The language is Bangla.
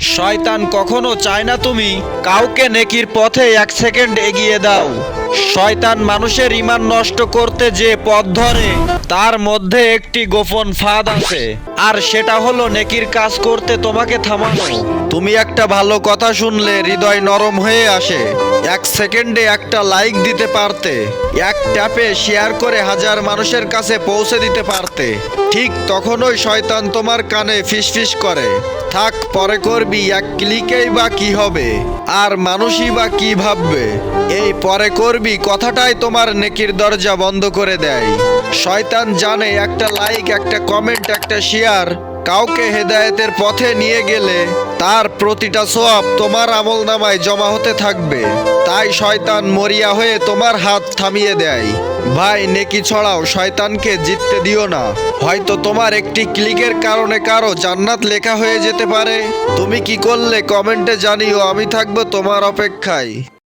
শয়তান কখনো চায় না তুমি কাউকে নেকির পথে এক সেকেন্ড এগিয়ে দাও। শয়তান মানুষের ইমান নষ্ট করতে যে পথ ধরে, তার মধ্যে একটি গোপন ফাঁদ আছে। আর সেটা হলো নেকির কাজ করতে তোমাকে থামানো। তুমি একটা ভালো কথা শুনলে হৃদয় নরম হয়ে আসে। এক সেকেন্ডে একটা লাইক দিতে পারতে, এক ট্যাপে শেয়ার করে হাজার মানুষের কাছে পৌঁছে দিতে পারতে। ঠিক তখনই শয়তান তোমার কানে ফিসফিস করে। থাক, পরে করবি, এক ক্লিকেই বা কি হবে? আর মানুষই বা কি ভাববে? এই পরে করবি কথাটাই তোমার নেকির দরজা বন্ধ করে দেয়। শয়তান জানে একটা লাইক একটা কমেন্ট একটা শেয়ার কাউকে হেদায়েতের পথে নিয়ে গেলে তার প্রতিটা সোয়াব তোমার আমল নামায় জমা হতে থাকবে। তাই শয়তান মরিয়া হয়ে তোমার হাত থামিয়ে দেয়। ভাই, নেকি ছড়াও, শয়তানকে জিততে দিও না। হয়তো তোমার একটি ক্লিকের কারণে কারও জান্নাত লেখা হয়ে যেতে পারে। তুমি কি করলে? কমেন্টে জানিও, আমি থাকব তোমার অপেক্ষায়।